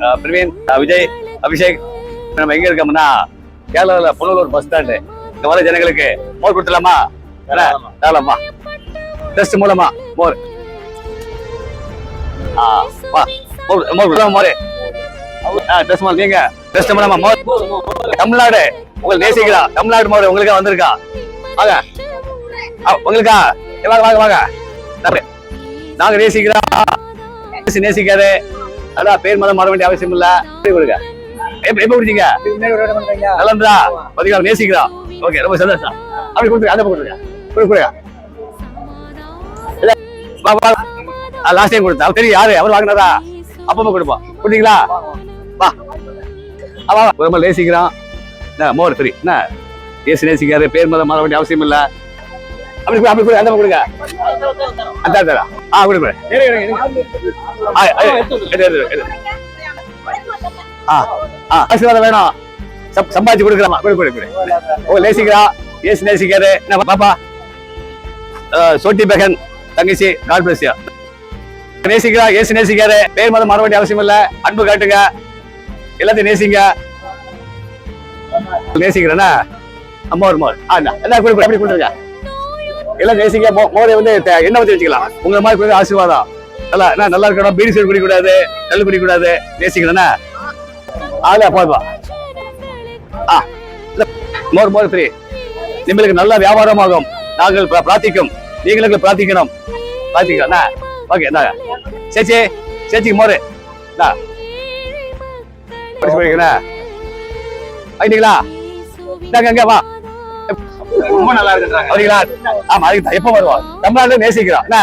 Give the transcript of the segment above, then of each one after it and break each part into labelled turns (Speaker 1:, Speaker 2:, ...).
Speaker 1: பிரவீன் விஜய் அபிஷேக் நம்ம எங்க இருக்கோம்னா கேரளாவில் புனலூர் பஸ் ஸ்டாண்டு இங்க வர ஜனங்களுக்கு மோர் கொடுத்துலாமா தாராளமா. டெஸ்ட் மூலமா மோர். மோர் மோர் டெஸ்ட் மூலம் நீங்க. டெஸ்ட் மூலமா மோர். தமிழ்நாடு உங்களுக்கு நேசிக்கிறா தமிழ்நாடு மோர் உங்களுக்கு வந்திருக்கா? வாங்க. உங்களுக்கா? வாங்க வாங்க வாங்க. நாங்க நேசிக்கிறோம் நேசி- நேசிக்காது. அதான் பேர் மதம் மாற வேண்டிய அவசியம் இல்ல. கொடுங்க எப்ப குடிச்சீங்க? நல்லா இருந்தா பாத்தீங்களா நேசிக்கிறா. ஓகே ரொம்ப சந்தோஷம். அப்படி கொடுத்துருங்க அந்த பக்கம் கொடுங்க கொடுங்க இல்ல வா லாஸ்ட் டைம் கொடுத்தா. அவர் தெரியும் யாரு? அவர் வாங்கினதா? அப்பமா கொடுப்போம். கொடுத்தீங்களா வா. அவா வா ரொம்ப நேசிக்கிறோம் என்ன மோர் ஃப்ரீ என்ன? ஏசி நேசிக்காரு பேர் மதம் மாற வேண்டிய அவசியம் இல்ல. அப்படி அப்படி கொடுங்க அந்த கொடுங்க. அந்த தரா ஆ கொடு கொடு ஆ, ஆ, ஆசீர்வாதம் வேணும். சம்- சம்பாதிச்சு கொடுக்கலாமா? கொடு கொடு கொடு ஓ நேசிக்கிறா. ஏசு நேசிக்காரு என்ன பாப்பா? சோட்டி பெகன் தங்கச்சி காட் பிளஸ் நேசிக்கிறா ஏசு நேசிக்காரு பேர் மதம் மாற வேண்டிய அவசியம் இல்ல. அன்பு காட்டுங்க. எல்லாத்தையும் நேசிங்க. நேசிக்கிறேன்னா அம்மா ஒரு மோர் ஆ எல்லாம் கொடு கொடு அப்படி கொடுத்துருங்க எல்லாம் நேசிங்க மோரை வந்து என்ன எண்ணெய் ஊற்றி வச்சுக்கலாம். உங்களை மாதிரி கொஞ்சம் ஆசீர்வாதம். நல்லா என்ன நல்லா இருக்கணும். பீடி சைடு குடிக்கூடாது கல் குடிக்கூடாது நேசிக்கிறேன்னா ஆளே போதுவா ஆ மோர் மோர் ஃப்ரீ. நிமிடங்களுக்கு நல்ல வியாபாரமாகும். நாங்கள் பிரார்த்திக்கும். நீங்களுக்கு பிரார்த்திக்கணும். பிரார்த்திக்கணும் ஓகே இந்தாங்க சேச்சி சேச்சிக்கு மோர். இந்தா படிச்சு படிக்கிறா ஆயிட்டீங்களா இந்தாங்க அங்கே வா. ரொம்ப நல்லா இருக்குறாங்க வரீங்களா ஆமா அதுக்கு எப்ப வருவோம் தமிழ்நாடு நேசிக்கிறோம். என்ன?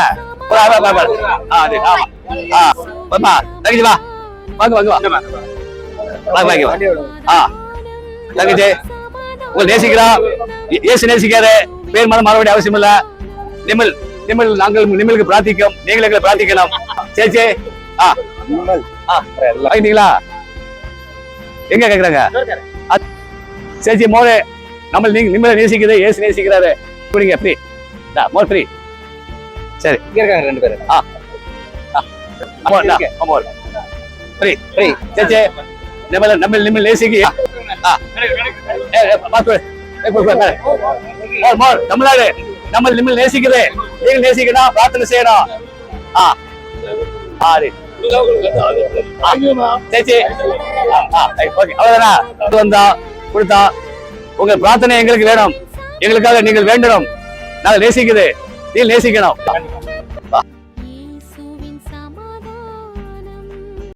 Speaker 1: ஒரு ஆமா. ஆ, அது, ஆமா. ஆ, வாம்மா, தங்கச்சி வா. வாங்க வாங்க வாங்க வாங்க வாங்க வா. ஆ. தங்கச்சி உங்களை நேசிக்கிறோம். ஏ- இயேசு நேசிக்காரு பேர் மதம் மாற வேண்டிய அவசியம் இல்ல. நிமில் நிமில் நாங்கள் நிமிலுக்கு பிரார்த்திக்கும். நீங்களும் எங்களை பிரார்த்திக்கணும். சரி சரி ஆ ஆ வாங்கிட்டீங்களா? எங்க கேக்குறாங்க? சரி மோரே. நம்ம நீங்க நிம்மதி நேசிக்கிறது ஏசு நேசிக்கிறாரு. குடிங்க ஃப்ரீ மோர் ஃப்ரீ சரி.
Speaker 2: இங்க இருக்காங்க ரெண்டு பேரு.
Speaker 1: மோர் இந்தா, மோர் ஃப்ரீ ஃப்ரீ சரி நம்ம நம்ம நம்ம நேசிக்க. ஆ. பாத்து. மோர் மோர் தமிழ்நாடு நம்ம நிம்மதி நேசிக்குது. நீங்க நேசிக்கணும் பிரார்த்தனை செய்யணும். ஆ. ஆறு ஆ, ஆ, அவ்வளவுதானா? வந்தா கொடுத்தா. உங்க பிரார்த்தனை எங்களுக்கு வேணும். எங்களுக்காக நீங்கள் வேண்டணும். நாங்கள் நேசிக்குது. நீங்கள் நேசிக்கணும்.